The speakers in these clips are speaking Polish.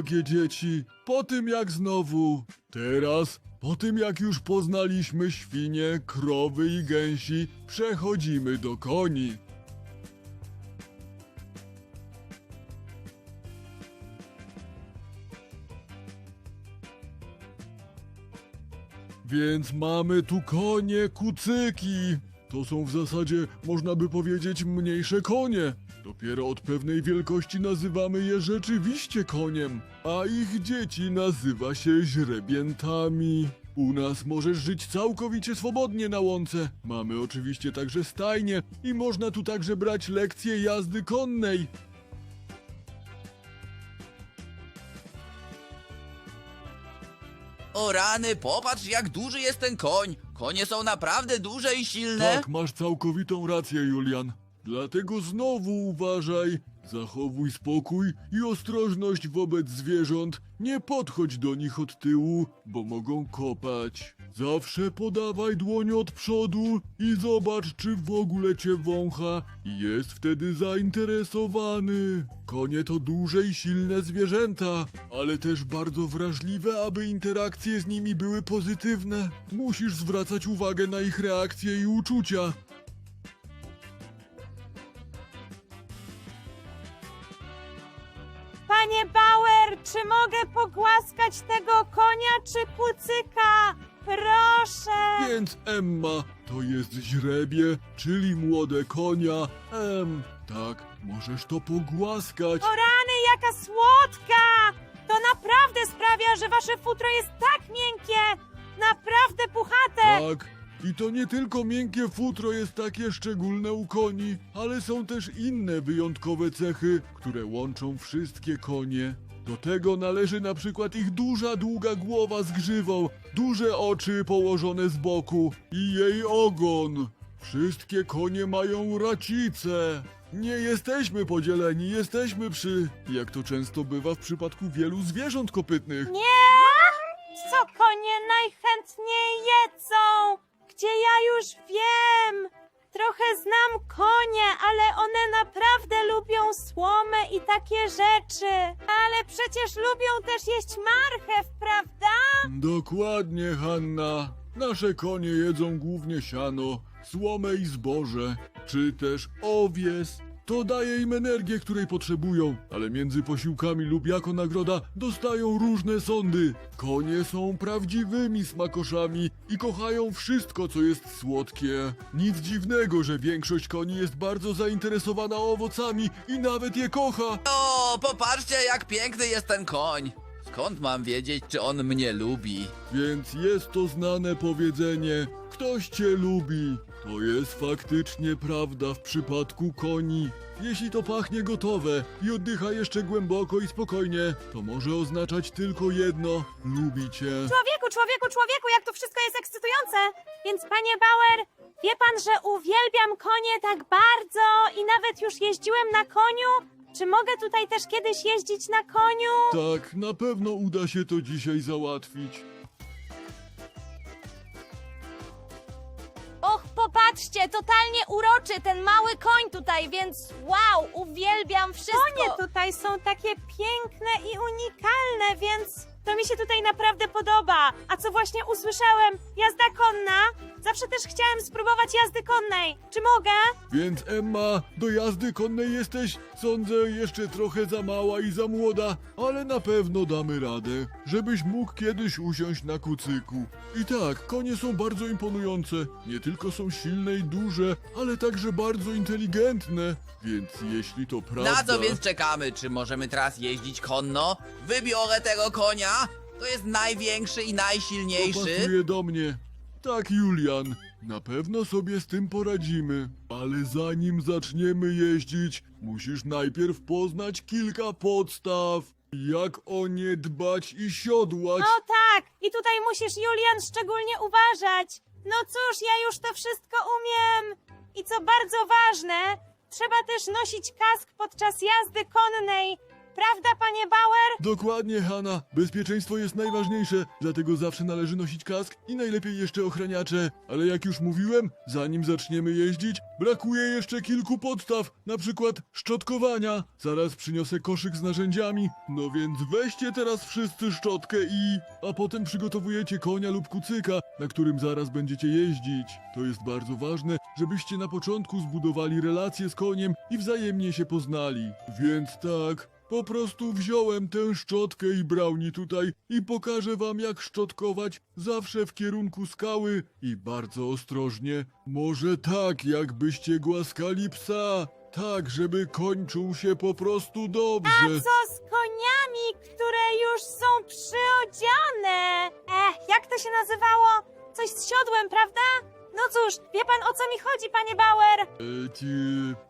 Drogie dzieci, po tym jak znowu, teraz, po tym jak już poznaliśmy świnie, krowy i gęsi, przechodzimy do koni. Więc mamy tu konie kucyki. To są w zasadzie, można by powiedzieć, mniejsze konie. Dopiero od pewnej wielkości nazywamy je rzeczywiście koniem, a ich dzieci nazywa się źrebiętami. U nas możesz żyć całkowicie swobodnie na łące. Mamy oczywiście także stajnie i można tu także brać lekcje jazdy konnej. O rany, popatrz jak duży jest ten koń. Konie są naprawdę duże i silne. Tak, masz całkowitą rację, Julian. Dlatego znowu uważaj, zachowuj spokój i ostrożność wobec zwierząt. Nie podchodź do nich od tyłu, bo mogą kopać. Zawsze podawaj dłoń od przodu i zobacz, czy w ogóle cię wącha i jest wtedy zainteresowany. Konie to duże i silne zwierzęta, ale też bardzo wrażliwe, aby interakcje z nimi były pozytywne. Musisz zwracać uwagę na ich reakcje i uczucia. Mogę pogłaskać tego konia czy kucyka? Proszę! Więc Emma to jest źrebie, czyli młode konia. Em, tak, możesz to pogłaskać. O rany, jaka słodka! To naprawdę sprawia, że wasze futro jest tak miękkie! Naprawdę puchate! Tak, i to nie tylko miękkie futro jest takie szczególne u koni, ale są też inne wyjątkowe cechy, które łączą wszystkie konie. Do tego należy na przykład ich duża, długa głowa z grzywą, duże oczy położone z boku i jej ogon. Wszystkie konie mają racice. Nie jesteśmy podzieleni, jesteśmy przy, jak to często bywa w przypadku wielu zwierząt kopytnych. Nie! Co konie najchętniej jedzą? Gdzie ja już wiem! Trochę znam konie, ale one naprawdę lubią słomę i takie rzeczy. Ale przecież lubią też jeść marchew, prawda? Dokładnie, Hanna. Nasze konie jedzą głównie siano, słomę i zboże, czy też owies. To daje im energię, której potrzebują, ale między posiłkami lub jako nagroda dostają różne sądy. Konie są prawdziwymi smakoszami i kochają wszystko, co jest słodkie. Nic dziwnego, że większość koni jest bardzo zainteresowana owocami i nawet je kocha. O, popatrzcie jak piękny jest ten koń. Skąd mam wiedzieć, czy on mnie lubi? Więc jest to znane powiedzenie: Ktoś cię lubi. To jest faktycznie prawda w przypadku koni. Jeśli to pachnie gotowe i oddycha jeszcze głęboko i spokojnie, to może oznaczać tylko jedno: lubi cię. Człowieku, człowieku, człowieku, jak to wszystko jest ekscytujące! Więc panie Bauer, wie pan, że uwielbiam konie tak bardzo i nawet już jeździłem na koniu? Czy mogę tutaj też kiedyś jeździć na koniu? Tak, na pewno uda się to dzisiaj załatwić. Popatrzcie, totalnie uroczy ten mały koń tutaj, więc wow, uwielbiam wszystko. Konie tutaj są takie piękne i unikalne, więc to mi się tutaj naprawdę podoba. A co właśnie usłyszałem? Jazda konna? Zawsze też chciałem spróbować jazdy konnej. Czy mogę? Więc Emma, do jazdy konnej jesteś, sądzę, jeszcze trochę za mała i za młoda, ale na pewno damy radę, żebyś mógł kiedyś usiąść na kucyku. I tak, konie są bardzo imponujące. Nie tylko są silne i duże, ale także bardzo inteligentne. Więc jeśli to prawda... Na co więc czekamy? Czy możemy teraz jeździć konno? Wybiorę tego konia. To jest największy i To najsilniejszy. pasuje do mnie. Tak, Julian. Na pewno sobie z tym poradzimy. Ale zanim zaczniemy jeździć, musisz najpierw poznać kilka podstaw. Jak o nie dbać i siodłać. No tak, i tutaj musisz, Julian, szczególnie uważać. No cóż, ja już to wszystko umiem. I co bardzo ważne, trzeba też nosić kask podczas jazdy konnej. Prawda, panie Bauer? Dokładnie, Hanna. Bezpieczeństwo jest najważniejsze, dlatego zawsze należy nosić kask i najlepiej jeszcze ochraniacze. Ale jak już mówiłem, zanim zaczniemy jeździć, brakuje jeszcze kilku podstaw, na przykład szczotkowania. Zaraz przyniosę koszyk z narzędziami, no więc weźcie teraz wszyscy szczotkę i... A potem przygotowujecie konia lub kucyka, na którym zaraz będziecie jeździć. To jest bardzo ważne, żebyście na początku zbudowali relacje z koniem i wzajemnie się poznali. Więc tak, po prostu wziąłem tę szczotkę i brownie tutaj i pokażę wam jak szczotkować zawsze w kierunku skały i bardzo ostrożnie. Może tak, jakbyście głaskali psa. Tak, żeby kończył się po prostu A dobrze. co z koniami, które już są przyodziane? Ech, jak to się nazywało? Coś z siodłem, prawda? No cóż, wie pan o co mi chodzi, panie Bauer? E, ci,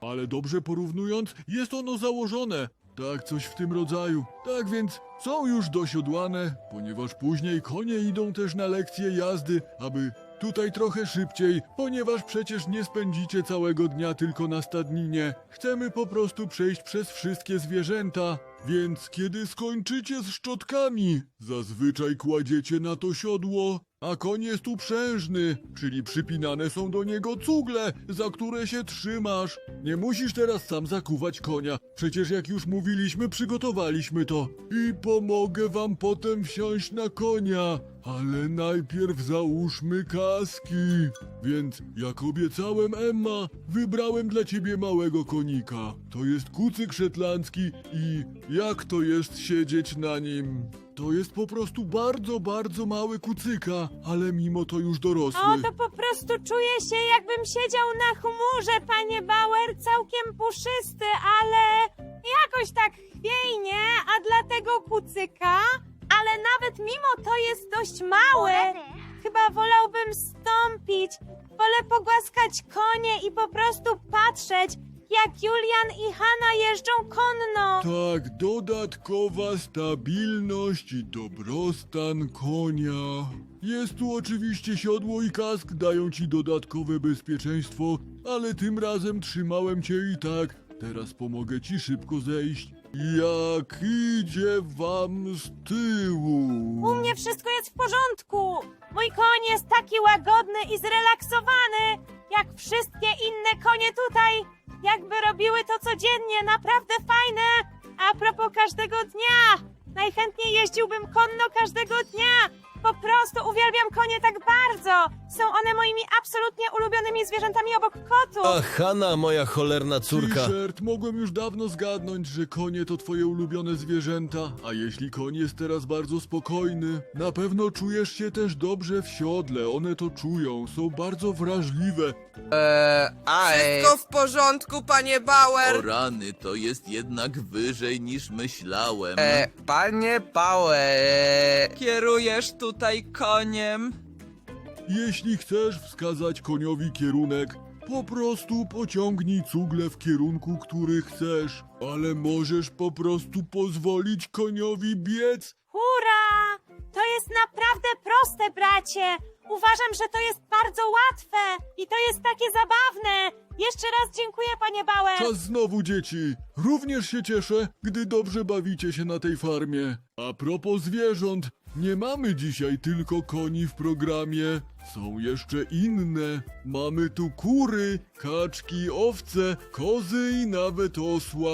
ale dobrze porównując, jest ono założone. Tak, coś w tym rodzaju. Tak więc są już dosiodłane, ponieważ później konie idą też na lekcje jazdy, aby tutaj trochę szybciej, ponieważ przecież nie spędzicie całego dnia tylko na stadninie. Chcemy po prostu przejść przez wszystkie zwierzęta. Więc kiedy skończycie z szczotkami, zazwyczaj kładziecie na to siodło, a koń jest uprzężny, czyli przypinane są do niego cugle, za które się trzymasz. Nie musisz teraz sam zakuwać konia, przecież jak już mówiliśmy, przygotowaliśmy to. I pomogę wam potem wsiąść na konia, ale najpierw załóżmy kaski. Więc jak obiecałem Emma, wybrałem dla ciebie małego konika. To jest kucyk szetlandzki i jak to jest siedzieć na nim? To jest po prostu bardzo, bardzo mały kucyka, ale mimo to już dorosły. O, to po prostu czuję się, jakbym siedział na chmurze, panie Bauer, całkiem puszysty, ale jakoś tak chwiejnie, a dla tego kucyka, ale nawet mimo to jest dość mały. Chyba wolałbym stąpić. Wolę pogłaskać konie i po prostu patrzeć, jak Julian i Hanna jeżdżą konno. Tak, dodatkowa stabilność i dobrostan konia. Jest tu oczywiście siodło i kask, dają ci dodatkowe bezpieczeństwo, ale tym razem trzymałem cię i tak. Teraz pomogę ci szybko zejść. Jak idzie wam z tyłu? U mnie wszystko jest w porządku. Mój koń jest taki łagodny i zrelaksowany, jak wszystkie inne konie tutaj. Jakby robiły to codziennie, naprawdę fajne. A propos każdego dnia, najchętniej jeździłbym konno każdego dnia. Po prostu uwielbiam konie tak bardzo. Są one moimi absolutnie ulubionymi zwierzętami obok kotów. A Hanna, moja cholerna córka. T-shirt, mogłem już dawno zgadnąć, że konie to twoje ulubione zwierzęta. A jeśli koń jest teraz bardzo spokojny, na pewno czujesz się też dobrze w siodle. One to czują, są bardzo wrażliwe. Eee, a Wszystko w porządku, panie O Bauer. rany, to jest jednak wyżej niż myślałem. E, panie Bauer, kierujesz tutaj koniem? Jeśli chcesz wskazać koniowi kierunek, po prostu pociągnij cugle w kierunku, który chcesz. Ale możesz po prostu pozwolić koniowi biec Hurra! To jest naprawdę proste, bracie. Uważam, że to jest bardzo łatwe i to jest takie zabawne. Jeszcze raz dziękuję, panie Bauer. Czas znowu, dzieci! Również się cieszę, gdy dobrze bawicie się na tej farmie. A propos zwierząt, nie mamy dzisiaj tylko koni w programie. Są jeszcze inne. Mamy tu kury, kaczki, owce, kozy i nawet osła.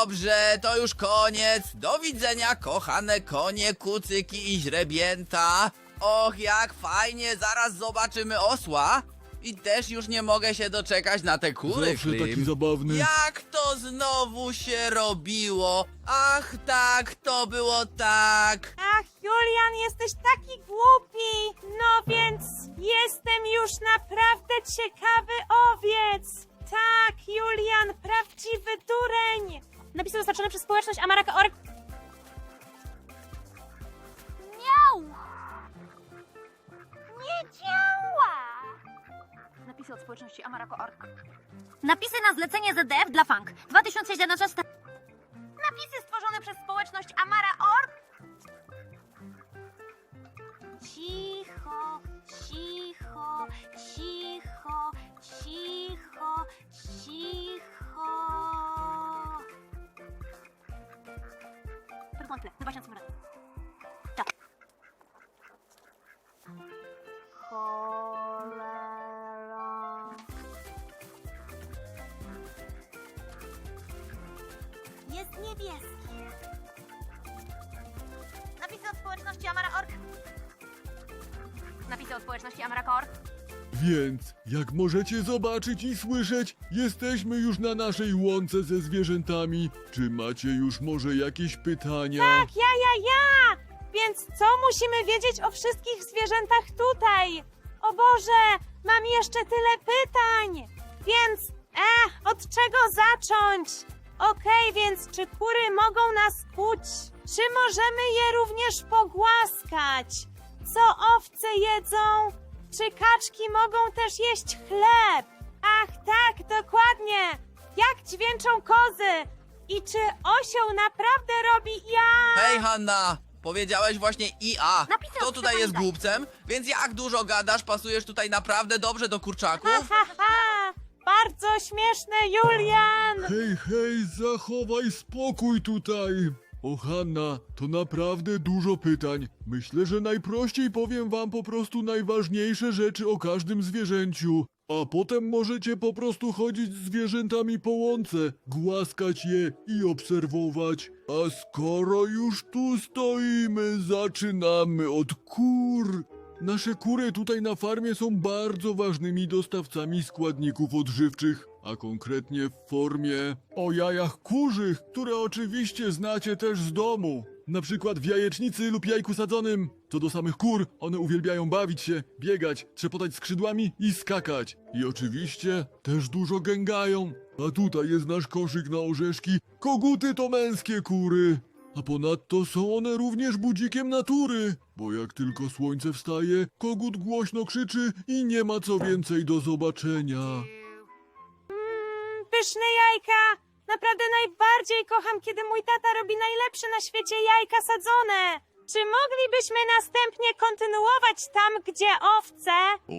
Dobrze, to już koniec. Do widzenia, kochane konie, kucyki i źrebięta. Och, jak fajnie, zaraz zobaczymy osła. I też już nie mogę się doczekać na te kury, Zawsze taki Klim. zabawny. Jak to znowu się robiło? Ach tak, to było tak. Ach, jesteś taki głupi. No więc jestem już naprawdę ciekawy owiec. Tak, Julian, prawdziwy dureń. Napisy dostarczone przez społeczność Amaraka.org. Miau! Nie działa! Napisy od społeczności Amarako.org. Napisy na zlecenie ZDF dla Funk. 2017. Napisy stworzone przez społeczność Amara.org. tysiąc mra... Tak. Cholera... Jest niebieski. Napisy od społeczności Amara.org. Napisy od społeczności Amara.org. Więc, jak możecie zobaczyć i słyszeć, jesteśmy już na naszej łące ze zwierzętami. Czy macie już może jakieś pytania? Tak, ja, ja, ja! Więc co musimy wiedzieć o wszystkich zwierzętach tutaj? O Boże, mam jeszcze tyle pytań! Więc, eh, od czego zacząć? Okej, więc czy kury mogą nas kuć? Czy możemy je również pogłaskać? Co owce jedzą? Czy kaczki mogą też jeść chleb? Ach, tak, dokładnie! Jak dźwięczą kozy? I czy osioł naprawdę robi ja? Hej Hanna! Powiedziałeś właśnie IA. Napisy Kto tutaj jest głupcem? Więc jak dużo gadasz, pasujesz tutaj naprawdę dobrze do kurczaków? Ha, ha, ha! Bardzo śmieszne, Julian! Hej, hej, zachowaj spokój tutaj. O Hanna, to naprawdę dużo pytań. Myślę, że najprościej powiem wam po prostu najważniejsze rzeczy o każdym zwierzęciu. A potem możecie po prostu chodzić z zwierzętami po łące, głaskać je i obserwować. A skoro już tu stoimy, zaczynamy od kur. Nasze kury tutaj na farmie są bardzo ważnymi dostawcami składników odżywczych, a konkretnie w formie o jajach kurzych, które oczywiście znacie też z domu. Na przykład w jajecznicy lub jajku sadzonym. Co do samych kur, one uwielbiają bawić się, biegać, trzepotać skrzydłami i skakać. I oczywiście też dużo gęgają. A tutaj jest nasz koszyk na orzeszki. Koguty to męskie kury. A ponadto są one również budzikiem natury, bo jak tylko słońce wstaje, kogut głośno krzyczy i nie ma co więcej do zobaczenia. Pyszne jajka! Naprawdę najbardziej kocham, kiedy mój tata robi najlepsze na świecie jajka sadzone! Czy moglibyśmy następnie kontynuować tam, gdzie owce?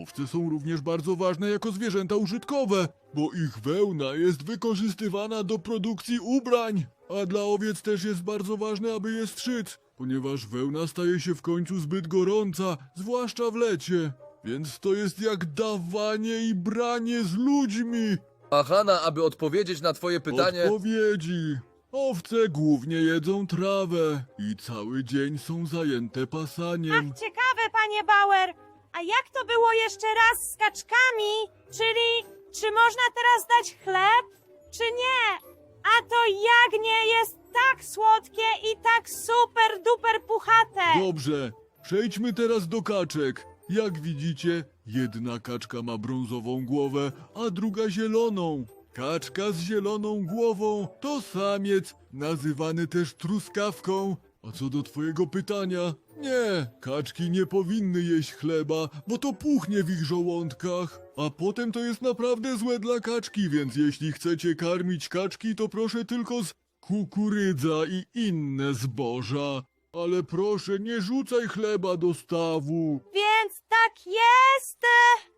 Owce są również bardzo ważne jako zwierzęta użytkowe, bo ich wełna jest wykorzystywana do produkcji ubrań, a dla owiec też jest bardzo ważne, aby je strzyc, ponieważ wełna staje się w końcu zbyt gorąca, zwłaszcza w lecie. Więc to jest jak dawanie i branie z ludźmi. A Hanna, aby odpowiedzieć na twoje pytanie... Odpowiedzi. Owce głównie jedzą trawę i cały dzień są zajęte pasaniem. Ach, ciekawe, panie Bauer! A jak to było jeszcze raz z kaczkami? Czyli, czy można teraz dać chleb, czy nie? A to jagnię jest tak słodkie i tak super duper puchate! Dobrze, przejdźmy teraz do kaczek. Jak widzicie, jedna kaczka ma brązową głowę, a druga zieloną. Kaczka z zieloną głową to samiec, nazywany też truskawką. A co do twojego pytania, nie, kaczki nie powinny jeść chleba, bo to puchnie w ich żołądkach. A potem to jest naprawdę złe dla kaczki, więc jeśli chcecie karmić kaczki, to proszę tylko z kukurydza i inne zboża. Ale proszę, nie rzucaj chleba do stawu. Więc tak jest!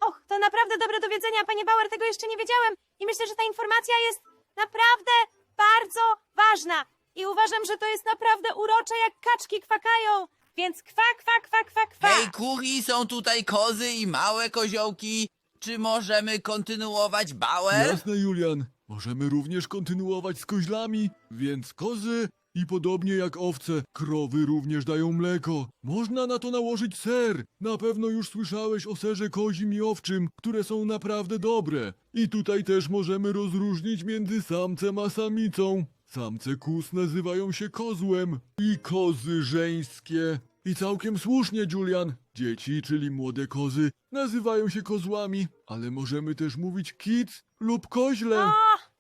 Och, to naprawdę dobre do wiedzenia, panie Bauer, tego jeszcze nie wiedziałem. I myślę, że ta informacja jest naprawdę bardzo ważna. I uważam, że to jest naprawdę urocze, jak kaczki kwakają. Więc kwa, kwa, kwa, kwa, kwa. Hej, kuchi, są tutaj kozy i małe koziołki. Czy możemy kontynuować Bauer? Jasne, Julian. Możemy również kontynuować z koźlami, więc kozy i podobnie jak owce, krowy również dają mleko. Można na to nałożyć ser. Na pewno już słyszałeś o serze kozim i owczym, które są naprawdę dobre. I tutaj też możemy rozróżnić między samcem a samicą. Samce kus nazywają się kozłem i kozy żeńskie. I całkiem słusznie, Julian. Dzieci, czyli młode kozy, nazywają się kozłami, ale możemy też mówić kic lub koźle. O,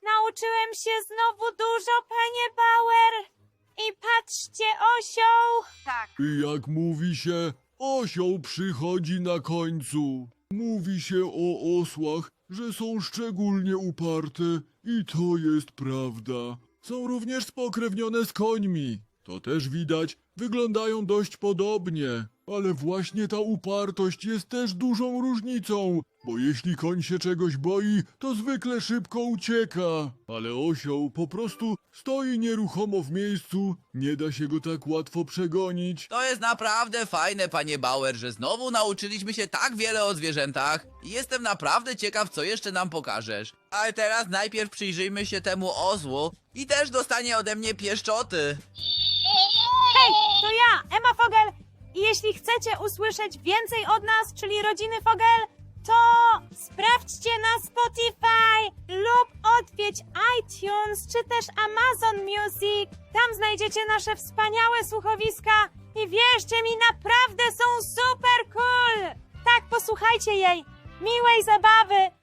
nauczyłem się znowu dużo, panie Bauer. I patrzcie, osioł. Tak. I jak mówi się, osioł przychodzi na końcu. Mówi się o osłach, że są szczególnie uparte i to jest prawda. Są również spokrewnione z końmi. To też widać, wyglądają dość podobnie. Ale właśnie ta upartość jest też dużą różnicą. Bo jeśli koń się czegoś boi, to zwykle szybko ucieka. Ale osioł po prostu stoi nieruchomo w miejscu, nie da się go tak łatwo przegonić. To jest naprawdę fajne, panie Bauer, że znowu nauczyliśmy się tak wiele o zwierzętach i jestem naprawdę ciekaw, co jeszcze nam pokażesz. Ale teraz najpierw przyjrzyjmy się temu ozłu i też dostanie ode mnie pieszczoty. Hej, to ja, Emma Fogel. I jeśli chcecie usłyszeć więcej od nas, czyli rodziny Fogel, to sprawdźcie na Spotify lub odwiedź iTunes czy też Amazon Music. Tam znajdziecie nasze wspaniałe słuchowiska i wierzcie mi, naprawdę są super cool. Tak, posłuchajcie jej. Miłej zabawy.